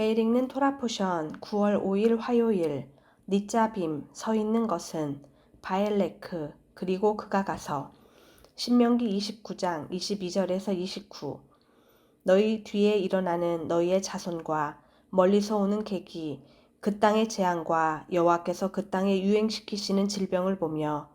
매일 읽는 토라 포션 9월 5일 화요일 니짜빔 서 있는 것은 바엘레크 그리고 그가 가서 신명기 29장 22절에서 29 너희 뒤에 일어나는 너희의 자손과 멀리서 오는 객이 그 땅의 재앙과 여호와께서 그 땅에 유행시키시는 질병을 보며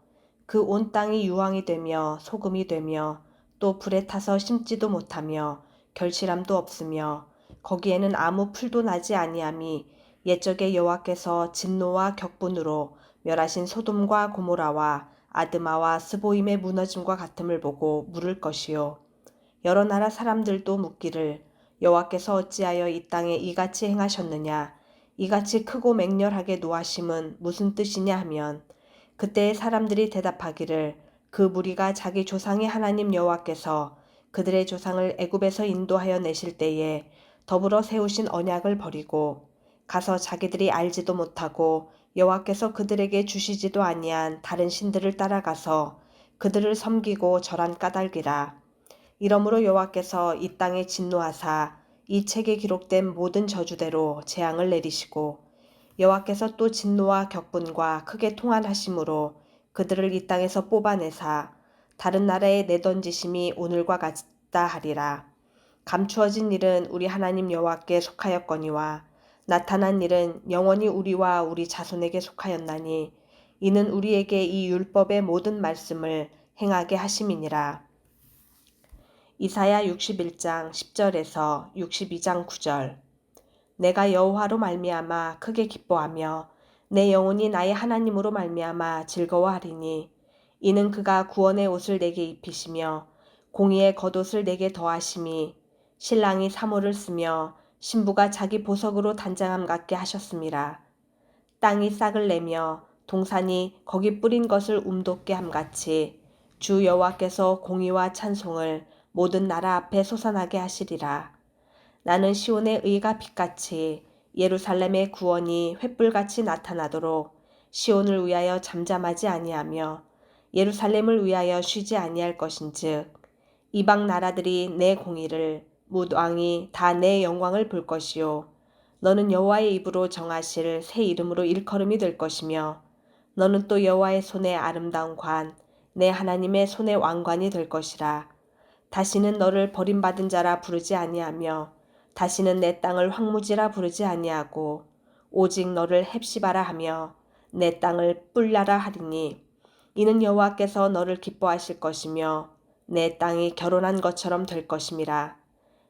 그 온 땅이 유황이 되며 소금이 되며 또 불에 타서 심지도 못하며 결실함도 없으며 거기에는 아무 풀도 나지 아니함이 옛적에 여호와께서 진노와 격분으로 멸하신 소돔과 고모라와 아드마와 스보임의 무너짐과 같음을 보고 물을 것이요. 여러 나라 사람들도 묻기를 여호와께서 어찌하여 이 땅에 이같이 행하셨느냐? 이같이 크고 맹렬하게 노하심은 무슨 뜻이냐? 하면 그때의 사람들이 대답하기를 그 무리가 자기 조상의 하나님 여호와께서 그들의 조상을 애굽에서 인도하여 내실 때에 더불어 세우신 언약을 버리고 가서 자기들이 알지도 못하고 여호와께서 그들에게 주시지도 아니한 다른 신들을 따라가서 그들을 섬기고 절한 까닭이라. 이러므로 여호와께서 이 땅에 진노하사 이 책에 기록된 모든 저주대로 재앙을 내리시고 여호와께서 또 진노와 격분과 크게 통한하심으로 그들을 이 땅에서 뽑아내사 다른 나라에 내던지심이 오늘과 같다 하리라. 감추어진 일은 우리 하나님 여호와께 속하였거니와 나타난 일은 영원히 우리와 우리 자손에게 속하였나니 이는 우리에게 이 율법의 모든 말씀을 행하게 하심이니라. 이사야 61장 10절에서 62장 9절 내가 여호와로 말미암아 크게 기뻐하며 내 영혼이 나의 하나님으로 말미암아 즐거워하리니 이는 그가 구원의 옷을 내게 입히시며 공의의 겉옷을 내게 더하심이 신랑이 사모를 쓰며 신부가 자기 보석으로 단장함 같게 하셨습니다. 땅이 싹을 내며 동산이 거기 뿌린 것을 움돋게 함같이 주 여호와께서 공의와 찬송을 모든 나라 앞에 솟아나게 하시리라. 나는 시온의 의가 빛같이 예루살렘의 구원이 횃불같이 나타나도록 시온을 위하여 잠잠하지 아니하며 예루살렘을 위하여 쉬지 아니할 것인즉 이방 나라들이 내 공의를 뭇 왕이 다 내 영광을 볼 것이요. 너는 여호와의 입으로 정하실 새 이름으로 일컬음이 될 것이며 너는 또 여호와의 손에 아름다운 관 내 하나님의 손의 왕관이 될 것이라. 다시는 너를 버림받은 자라 부르지 아니하며 다시는 내 땅을 황무지라 부르지 아니하고 오직 너를 헵시바라 하며 내 땅을 뿔라라 하리니 이는 여호와께서 너를 기뻐하실 것이며 내 땅이 결혼한 것처럼 될 것임이라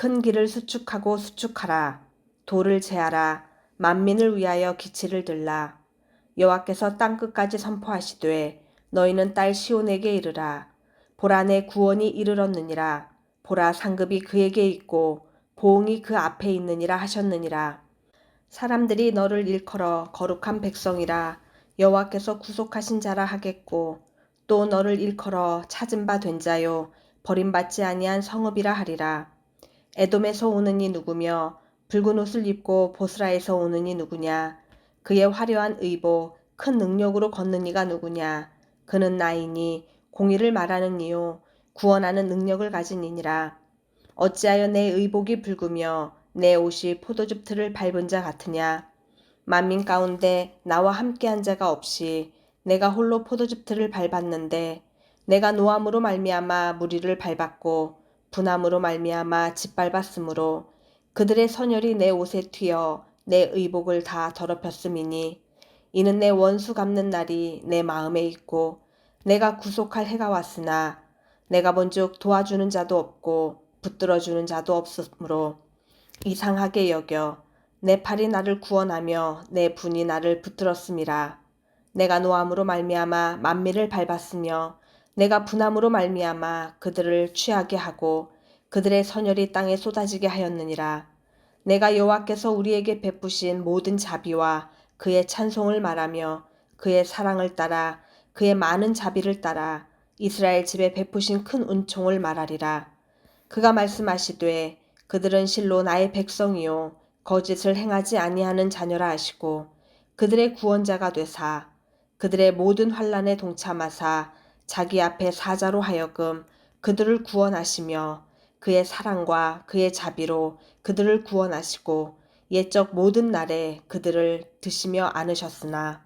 큰 길을 수축하고 수축하라. 돌을 제하라. 만민을 위하여 기치를 들라. 여호와께서 땅 끝까지 선포하시되 너희는 딸 시온에게 이르라. 보라 내 구원이 이르렀느니라. 보라 상급이 그에게 있고 보응이 그 앞에 있느니라 하셨느니라. 사람들이 너를 일컬어 거룩한 백성이라 여호와께서 구속하신 자라 하겠고 또 너를 일컬어 찾은 바 된 자요 버림받지 아니한 성읍이라 하리라. 에돔에서 오는 이 누구며 붉은 옷을 입고 보스라에서 오는 이 누구냐? 그의 화려한 의복 큰 능력으로 걷는 이가 누구냐? 그는 나이니 공의를 말하는 이요 구원하는 능력을 가진 이니라. 어찌하여 내 의복이 붉으며 내 옷이 포도즙 틀을 밟은 자 같으냐? 만민 가운데 나와 함께한 자가 없이 내가 홀로 포도즙 틀을 밟았는데 내가 노함으로 말미암아 무리를 밟았고 분함으로 말미암아 짓밟았으므로 그들의 선열이 내 옷에 튀어 내 의복을 다 더럽혔음이니 이는 내 원수 갚는 날이 내 마음에 있고 내가 구속할 해가 왔으나 내가 본즉 도와주는 자도 없고 붙들어 주는 자도 없으므로 이상하게 여겨 내 팔이 나를 구원하며 내 분이 나를 붙들었음이라 내가 노함으로 말미암아 만민을 밟았으며 내가 분함으로 말미암아 그들을 취하게 하고 그들의 선열이 땅에 쏟아지게 하였느니라 내가 여호와께서 우리에게 베푸신 모든 자비와 그의 찬송을 말하며 그의 사랑을 따라 그의 많은 자비를 따라 이스라엘 집에 베푸신 큰 은총을 말하리라. 그가 말씀하시되 그들은 실로 나의 백성이요 거짓을 행하지 아니하는 자녀라 하시고 그들의 구원자가 되사 그들의 모든 환란에 동참하사 자기 앞에 사자로 하여금 그들을 구원하시며 그의 사랑과 그의 자비로 그들을 구원하시고 옛적 모든 날에 그들을 드시며 안으셨으나